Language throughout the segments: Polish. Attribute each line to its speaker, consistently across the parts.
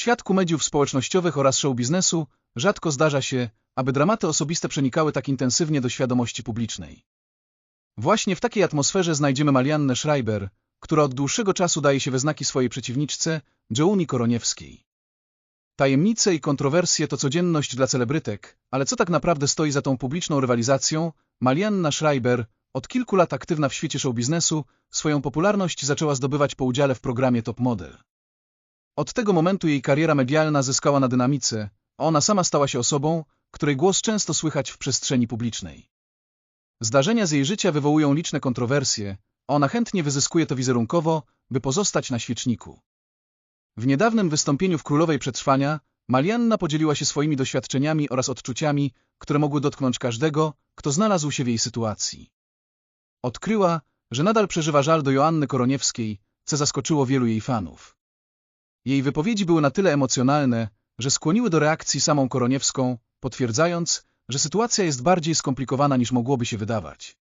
Speaker 1: świadku mediów społecznościowych oraz show biznesu rzadko zdarza się, aby dramaty osobiste przenikały tak intensywnie do świadomości publicznej. Właśnie w takiej atmosferze znajdziemy Mariannę Schreiber, która od dłuższego czasu daje się we znaki swojej przeciwniczce, Jouni Koroniewskiej. Tajemnice i kontrowersje to codzienność dla celebrytek, ale co tak naprawdę stoi za tą publiczną rywalizacją? Marianna Schreiber, od kilku lat aktywna w świecie show biznesu, swoją popularność zaczęła zdobywać po udziale w programie Top Model. Od tego momentu jej kariera medialna zyskała na dynamice, a ona sama stała się osobą, której głos często słychać w przestrzeni publicznej. Zdarzenia z jej życia wywołują liczne kontrowersje, a ona chętnie wyzyskuje to wizerunkowo, by pozostać na świeczniku. W niedawnym wystąpieniu w Królowej Przetrwania Marianna podzieliła się swoimi doświadczeniami oraz odczuciami, które mogły dotknąć każdego, kto znalazł się w jej sytuacji. Odkryła, że nadal przeżywa żal do Joanny Koroniewskiej, co zaskoczyło wielu jej fanów. Jej wypowiedzi były na tyle emocjonalne, że skłoniły do reakcji samą Koroniewską, potwierdzając, że sytuacja jest bardziej skomplikowana niż mogłoby się wydawać.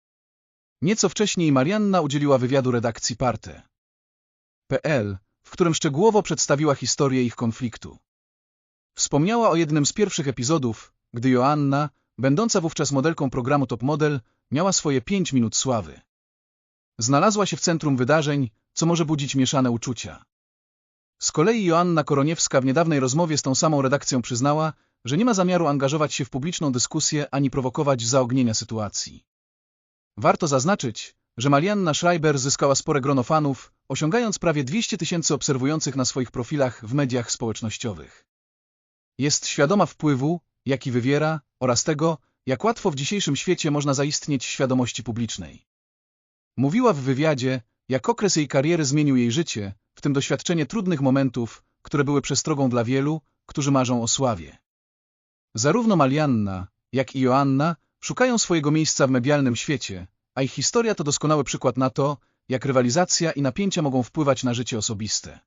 Speaker 1: Nieco wcześniej Marianna udzieliła wywiadu redakcji Parte.pl, w którym szczegółowo przedstawiła historię ich konfliktu. Wspomniała o jednym z pierwszych epizodów, gdy Joanna, będąca wówczas modelką programu Top Model, miała swoje pięć minut sławy. Znalazła się w centrum wydarzeń, co może budzić mieszane uczucia. Z kolei Joanna Koroniewska w niedawnej rozmowie z tą samą redakcją przyznała, że nie ma zamiaru angażować się w publiczną dyskusję ani prowokować zaognienia sytuacji. Warto zaznaczyć, że Marianna Schreiber zyskała spore grono fanów, osiągając prawie 200 tysięcy obserwujących na swoich profilach w mediach społecznościowych. Jest świadoma wpływu, jaki wywiera, oraz tego, jak łatwo w dzisiejszym świecie można zaistnieć świadomości publicznej. Mówiła w wywiadzie, jak okres jej kariery zmienił jej życie, w tym doświadczenie trudnych momentów, które były przestrogą dla wielu, którzy marzą o sławie. Zarówno Marianna, jak i Joanna szukają swojego miejsca w medialnym świecie, a ich historia to doskonały przykład na to, jak rywalizacja i napięcia mogą wpływać na życie osobiste.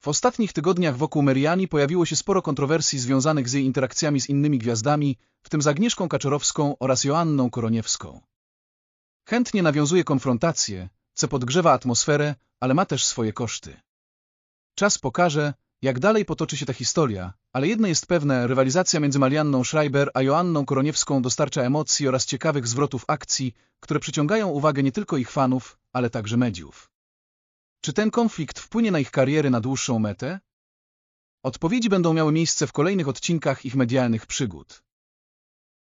Speaker 1: W ostatnich tygodniach wokół Meriani pojawiło się sporo kontrowersji związanych z jej interakcjami z innymi gwiazdami, w tym z Agnieszką Kaczorowską oraz Joanną Koroniewską. Chętnie nawiązuje konfrontacje, co podgrzewa atmosferę, ale ma też swoje koszty. Czas pokaże, jak dalej potoczy się ta historia, ale jedno jest pewne, rywalizacja między Marianną Schreiber a Joanną Koroniewską dostarcza emocji oraz ciekawych zwrotów akcji, które przyciągają uwagę nie tylko ich fanów, ale także mediów. Czy ten konflikt wpłynie na ich kariery na dłuższą metę? Odpowiedzi będą miały miejsce w kolejnych odcinkach ich medialnych przygód.